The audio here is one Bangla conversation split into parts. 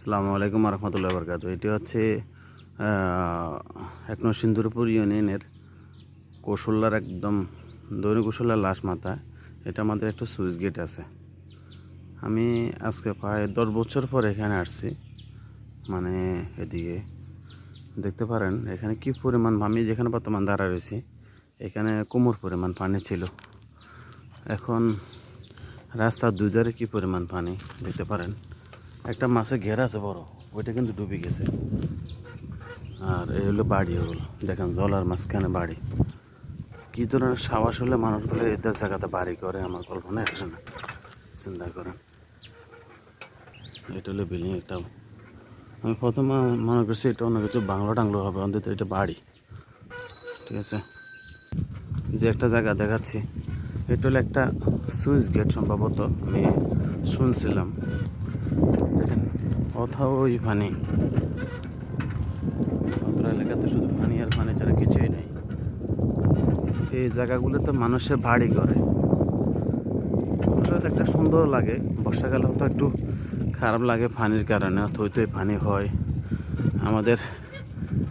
আসসালামু আলাইকুম রহমতুল্লাহ বরকাত এটি হচ্ছে এক নং সিন্দুরপুর ইউনিয়নের কৌশল্যার একদম দৈনিক কৌশল্যার লাশ মাথা এটা আমাদের একটা সুইচ গেট আছে। আমি আজকে প্রায় দশ বছর পর এখানে আসছি। মানে এদিকে দেখতে পারেন, এখানে কি পরিমাণ আমি যেখানে বর্তমান দাঁড়া রয়েছি, এখানে কোমর পরিমাণ পানি ছিল। এখন রাস্তার দুই ধারে কী পরিমাণ পানি, দেখতে পারেন। একটা মাছে ঘেরা আছে বড়, ওইটা কিন্তু ডুবে গেছে। আর এই হলো বাড়ি ওগুলো দেখেন জল আর মাঝখানে বাড়ি। কী ধরনের সাবাস হলে মানুষগুলো এদের জায়গাতে বাড়ি করে, আমার কল্পনা আসে না। চিন্তা করেন। এটা হলো বিল্ডিং একটা। আমি প্রথমে মনে করছি এটা অন্য কিছু বাংলো টাংলো হবে, অন্তত এটা বাড়ি। ঠিক আছে? যে একটা জায়গা দেখাচ্ছি। এটা হলো একটা সুইচ গেট সম্ভবত, আমি শুনছিলাম। কোথাও ওই পানি অত্র এলাকাতে শুধু পানি আর পানি ছাড়া কিছুই নেই। এই জায়গাগুলোতে মানুষে বাড়ি করে। আসলে একটা সুন্দর লাগে। বর্ষাকালে হয়তো একটু খারাপ লাগে পানির কারণে থই পানি হয়। আমাদের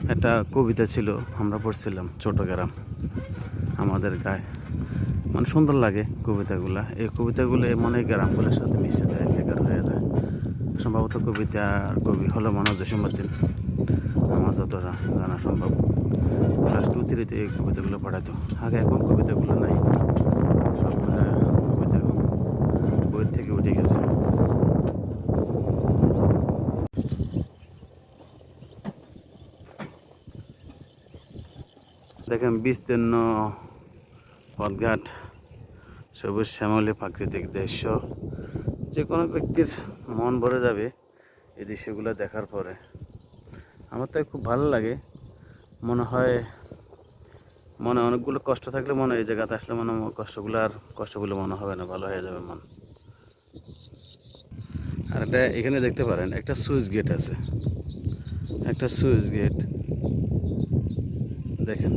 একটা কবিতা ছিল, আমরা পড়ছিলাম ছোট গ্রাম আমাদের গায়ে। মানে সুন্দর লাগে কবিতাগুলা। এই কবিতাগুলো মনে গ্রামগুলোর সাথে মিশে যায়। সম্ভবত কবিতার কবি হলো মনোজ জসিমুদ্দিন আমার যত জানা সম্ভব ক্লাস টু থ্রিতে এই কবিতাগুলো পড়াতো। আগে এখন কবিতাগুলো নাই। সবগুলো কবিতা বই থেকে উঠে গেছে। দেখেন, বিস্তীর্ণ পথঘাট, সবুজ শ্যামলী প্রাকৃতিক দৃশ্য যে কোনো ব্যক্তির মন ভরে যাবে এই দৃশ্যগুলো দেখার পরে। আমার তাই খুব ভালো লাগে। মনে হয় মনে অনেকগুলো কষ্ট থাকলে মনে এই জায়গাতে আসলে মনে কষ্টগুলো আর কষ্টগুলো মনে হবে না, ভালো হয়ে যাবে মন। আর একটা এখানে দেখতে পারেন, একটা সুইচ গেট আছে। একটা সুইচ গেট। দেখেন।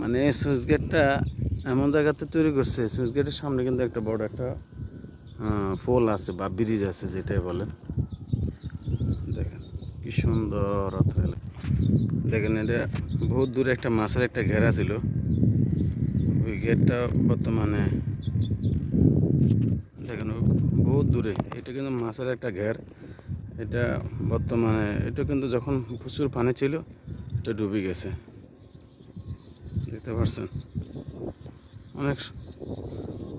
মানে সুইচ গেটটা এমন জায়গাতে তৈরি করছে, সুইচ গেটের সামনে কিন্তু একটা বড় একটা পোল আছে বা ব্রিজ আছে যেটাই বলেন। দেখেন, কি সুন্দর দেখেন, এটা বহুত দূরে একটা মাছের একটা ঘেরা ছিল। ওই গেটটা বর্তমানে, দেখেন, বহুত দূরে। এটা কিন্তু মাছের একটা ঘের। এটা বর্তমানে, এটা কিন্তু যখন প্রচুর পানি ছিল, এটা ডুবে গেছে। দেখতে পাচ্ছেন? অনেক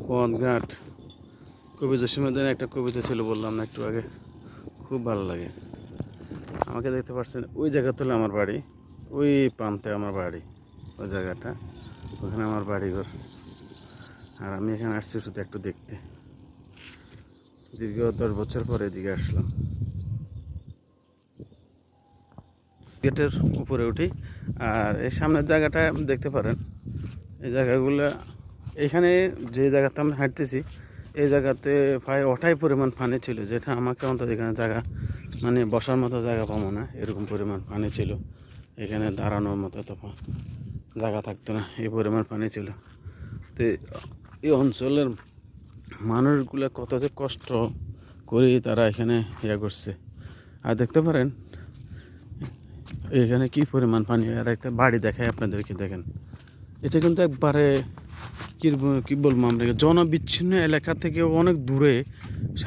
পথ ঘাট কবি জসীমুদ্দিন একটা কবিতা ছিল বললাম না একটু আগে। খুব ভালো লাগে। আমাকে দেখতে পাচ্ছেন, ওই জায়গা তুলে আমার বাড়ি, ওই প্রান্তে আমার বাড়ি, ওই জায়গাটা। ওখানে আমার বাড়িঘর। আর আমি এখানে আসছি শুধু একটু দেখতে। দীর্ঘ দশ বছর পরে এদিকে আসলাম। গেটের উপরে উঠি, আর এই সামনের জায়গাটা দেখতে পারেন। এই জায়গাগুলো, এখানে যে জায়গাতে আমি হাঁটতেছি এই জায়গাতে প্রায় ওটাই পরিমাণ পানি ছিল, যেটা আমাকে অন্তত এখানে জায়গা মানে বসার মতো জায়গা পাবো না, এরকম পরিমাণ পানি ছিল। এখানে দাঁড়ানোর মতো তো জায়গা থাকতো না, এই পরিমাণ পানি ছিল। তো এই- এই অঞ্চলের মানুষগুলো কত যে কষ্ট করে তারা এখানে ইয়ে করছে। আর দেখতে পারেন, এখানে কি পরিমাণ পানি, আর একটা বাড়ি দেখায় আপনাদেরকে, দেখেন। এটা কিন্তু একবারে কি বল- কি বলব আমরা জনবিচ্ছিন্ন এলাকা থেকে অনেক দূরে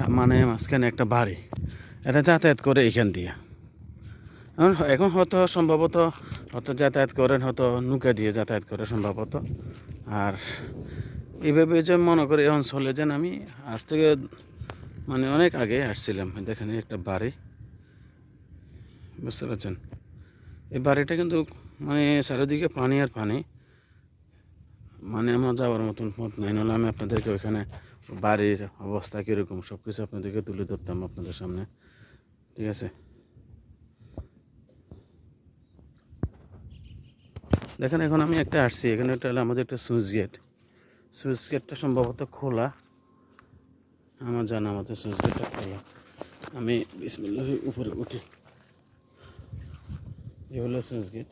মানে মাঝখানে একটা বাড়ি। এটা যাতায়াত করে এখান দিয়ে। এখন এখন হয়তো সম্ভবত, হয়তো যাতায়াত করেন, হয়তো নৌকা দিয়ে যাতায়াত করে সম্ভবত। আর এভাবে যে মনে করি এই অঞ্চলে যেন আমি, আজ থেকে মানে অনেক আগে আসছিলাম, দেখেন একটা বাড়ি। বুঝতে পারছেন? এই বাড়িটা কিন্তু মানে চারিদিকে পানি আর পানি। মানে আমার যাওয়ার মতন পথ নাই, নাহলে আমি আপনাদেরকে ওইখানে বাড়ির অবস্থা কীরকম সব কিছু আপনাদেরকে তুলে ধরতাম আপনাদের সামনে। ঠিক আছে? দেখেন, এখন আমি একটা আসছি, এখানে একটা হলো আমাদের একটা সুইচ গেট। সুইচ গেটটা সম্ভবত খোলা। আমার জানা মতো সুইচ গেটটা খোলা। আমি বিসমিল্লাহ উপরে উঠি। এ হলো সুইচ গেট।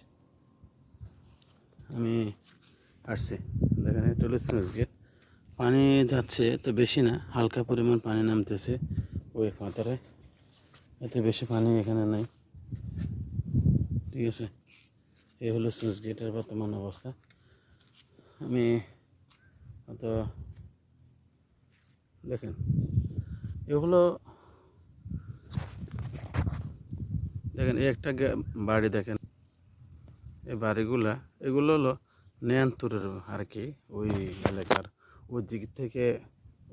আমি আসছি। দেখেন, এটা হলো গেট পানি যাচ্ছে তো বেশি না, হালকা পরিমাণ পানি নামতেছে ওই ফাঁতারে এত বেশি পানি এখানে নাই। ঠিক আছে? এই হলো সুইচ গেটের বর্তমান অবস্থা। আমি হয়তো দেখেন, এগুলো দেখেন, এই একটা বাড়ি দেখেন। এই বাড়িগুলা, এগুলো হলো নেয়ান্তুরের আর কি ওই এলাকার। ওই দিক থেকে,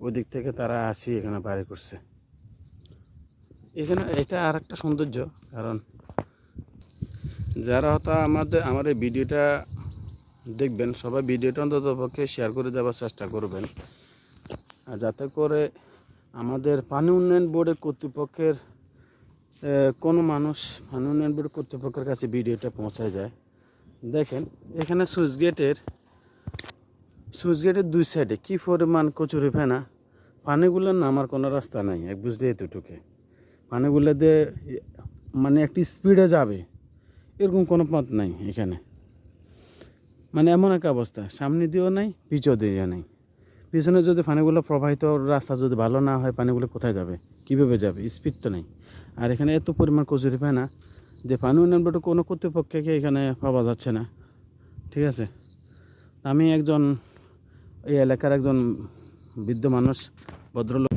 ওই দিক থেকে তারা আসি এখানে বাড়ি করছে। এখানে এটা আর একটা সৌন্দর্য, কারণ যারা হয়তো আমাদের, আমার এই ভিডিওটা দেখবেন, সবাই ভিডিওটা অন্তত পক্ষে শেয়ার করে দেওয়ার চেষ্টা করবেন। যাতে করে আমাদের পানি উন্নয়ন বোর্ডের কর্তৃপক্ষের কোনো মানুষ পানি উন্নয়ন বোর্ড কর্তৃপক্ষের কাছে ভিডিওটা পৌঁছায় যায়। দেখেন, এখানে সুইচ গেটের সুইচ গেটের দুই সাইডে কী পরিমাণ কচুরি ফেনা? পানিগুলো নামার কোনো রাস্তা নাই, এক বুঝলে এতটুকু। পানিগুলো দিয়ে মানে একটি স্পিডে যাবে, এরকম কোনো পথ নাই এখানে। মানে এমন একটা অবস্থা, সামনে দিয়েও নাই পিছও দিয়ে নাই। পিছনে যদি পানিগুলো প্রবাহিত রাস্তা যদি ভালো না হয়, পানিগুলো কোথায় যাবে? কীভাবে যাবে? স্পিড তো নেই। আর এখানে এত পরিমাণ কচুরি পায় না যে পানি উন্নয়ন বোর্ডে কোনো কর্তৃপক্ষকে এখানে পাওয়া যাচ্ছে না। ঠিক আছে? আমি একজন, এই এলাকার একজন বৃদ্ধ মানুষ, ভদ্রলোক।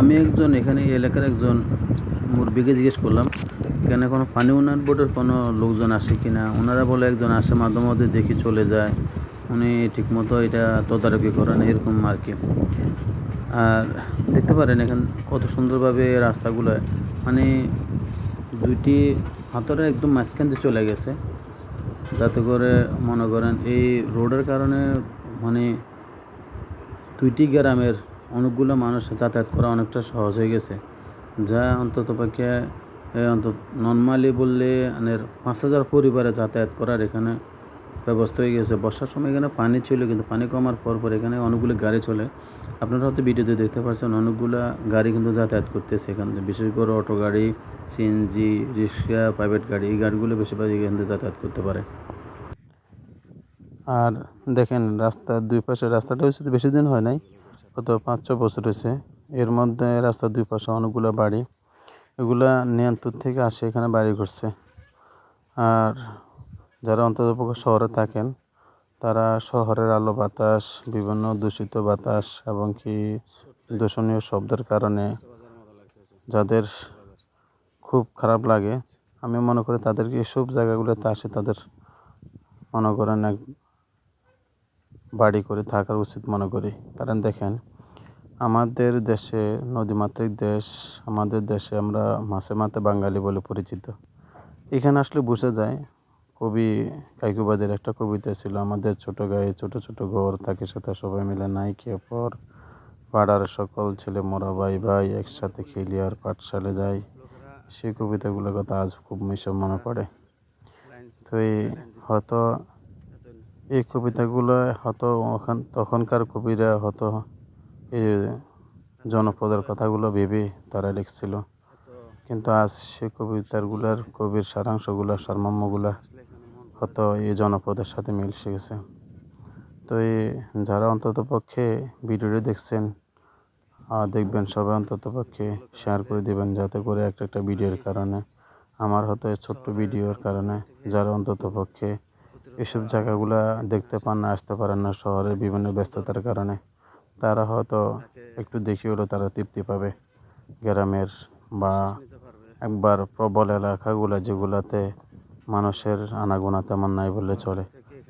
আমি একজন, এখানে এই এলাকার একজন মুরব্বীকে জিজ্ঞেস করলাম এখানে কোনো পানি উন্নয়ন বোর্ডের কোনো লোকজন আসে কি না? ওনারা বলে, একজন আসে মাঝে মধ্যে দেখি চলে যায়। উনি ঠিকমতো এটা তদারকি করেন, এরকম আর কি। আর দেখতে পারেন এখানে, কত সুন্দরভাবে রাস্তাগুলো মানে দুইটি হাতরে একদম মাঝখান দিয়ে চলে গেছে। যাতে করে মনে করেন এই রোডের কারণে মানে দুইটি গ্রামের অনেকগুলো মানুষ যাতায়াত করা অনেকটা সহজ হয়ে গেছে। যা অন্তত পক্ষে অন্তত নর্মালি বললে মানে পাঁচ হাজার পরিবারে যাতায়াত করার এখানে ব্যবস্থা হয়ে গেছে। বর্ষার সময় এখানে পানি ছিল, কিন্তু পানি কমার পর পর এখানে অনেকগুলো গাড়ি চলে। আপনারা হয়তো ভিডিওতে দেখতে পাচ্ছেন অনেকগুলো গাড়ি কিন্তু যাতায়াত করতেছে এখান বিশেষ করে অটো গাড়ি সিএনজি রিক্সা প্রাইভেট গাড়ি, এই গাড়িগুলো বেশিরভাগ এখান থেকে যাতায়াত করতে পারে। আর দেখেন রাস্তার দুই পাশে, রাস্তাটা হয়েছে তো বেশি দিন হয় নাই কত পাঁচ ছ বছর হয়েছে। এর মধ্যে রাস্তার দুই পাশে অনেকগুলো বাড়ি, এগুলা নিয়ন্ত্রণ থেকে আসে, এখানে বাড়ি করছে আর যারা অন্ততপক্ষে শহরে থাকেন, তারা শহরের আলো বাতাস, বিভিন্ন দূষিত বাতাস এবং কি দূষণীয় শব্দের কারণে যাদের খুব খারাপ লাগে, আমি মনে করি তাদেরকে এসব জায়গাগুলোতে আসে তাদের মনে করেন এক বাড়ি করে থাকার উচিত মনে করি। কারণ দেখেন, আমাদের দেশে নদীমাতৃক দেশ, আমাদের দেশে আমরা মাছে মাতে বাঙালি বলে পরিচিত। এখানে আসলে বোঝা যায় কবি কাইকুবাদের একটা কবিতা ছিল, আমাদের ছোট গায়ে ছোট ছোট ঘর, থাকে সাথে সবাই মিলে নাই কে পর। পাড়ার সকল ছেলে মোরা ভাই ভাই, একসাথে খেলি আর পাঠশালে যাই। সেই কবিতাগুলোর কথা আজ খুব মিশে মনে পড়ে। তো এই হয়তো এই কবিতাগুলো হয়তো ওখান, তখনকার কবিরা হয়তো এই জনপদের কথাগুলো ভেবে তারা লিখছিল। কিন্তু আজ সে কবিতাগুলার কবির সারাংশগুলো, সারমর্মগুলো হয়তো এই জনপদের সাথে মিলছে গেছে। তো এই যারা অন্তত পক্ষে ভিডিওটি দেখছেন আর দেখবেন, সবাই অন্তত পক্ষে শেয়ার করে দেবেন যাতে করে একটা একটা ভিডিওর কারণে, আমার হয়তো এই ছোট্ট ভিডিওর কারণে যারা অন্তত পক্ষে এসব জায়গাগুলো দেখতে পান না, আসতে পারেন না শহরের বিভিন্ন ব্যস্ততার কারণে, তারা হয়তো একটু দেখি হলেও তারা তৃপ্তি পাবে। গ্রামের বা একবার প্রবল এলাকাগুলো যেগুলাতে মানুষের আনাগোনা তেমন নাই বললে চলে।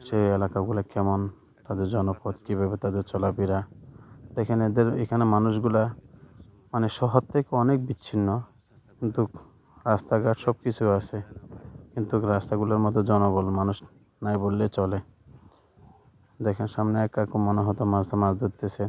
সেই এলাকাগুলো কেমন, তাদের জনপদ কীভাবে তাদের চলাফেরা? দেখেন এদের, এখানে মানুষগুলা মানে শহর থেকে অনেক বিচ্ছিন্ন। কিন্তু রাস্তাঘাট সব কিছু আছে। কিন্তু রাস্তাগুলোর মতো জনবল মানুষ নাই বললে চলে। দেখেন সামনে এক কাকু মনে হতো মাছ মাছ ধরতেছে।